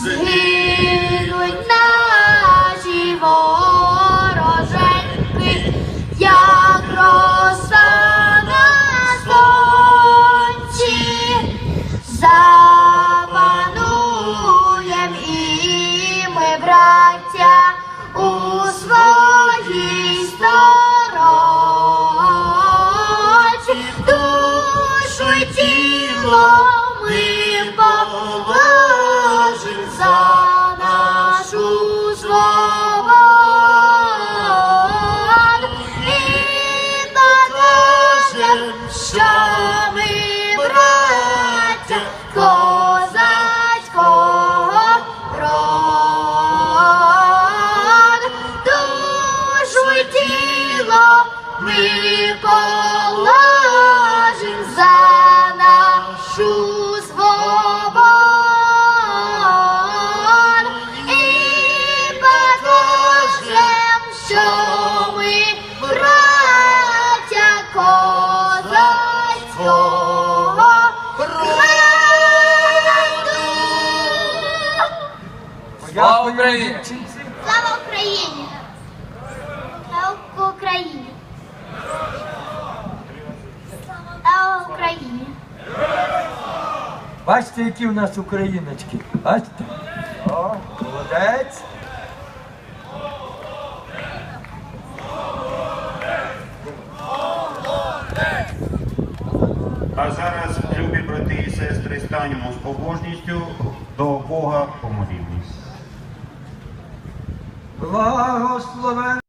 згинуть наші вороженьки, як роса на сонці, запануєм і ми, браття, у своїй сторочі, душу й тіло. за нашу свободу і що ми браття козацького душу й тіло ми по. Що ми браття козацького роду. Слава Україні! Слава Україні! Слава Україні! Слава Україні! Бачите, які в нас україночки? Бачите? О, молодець. А зараз, любі брати і сестри, станемо з побожністю до Бога помолімось. Благословен.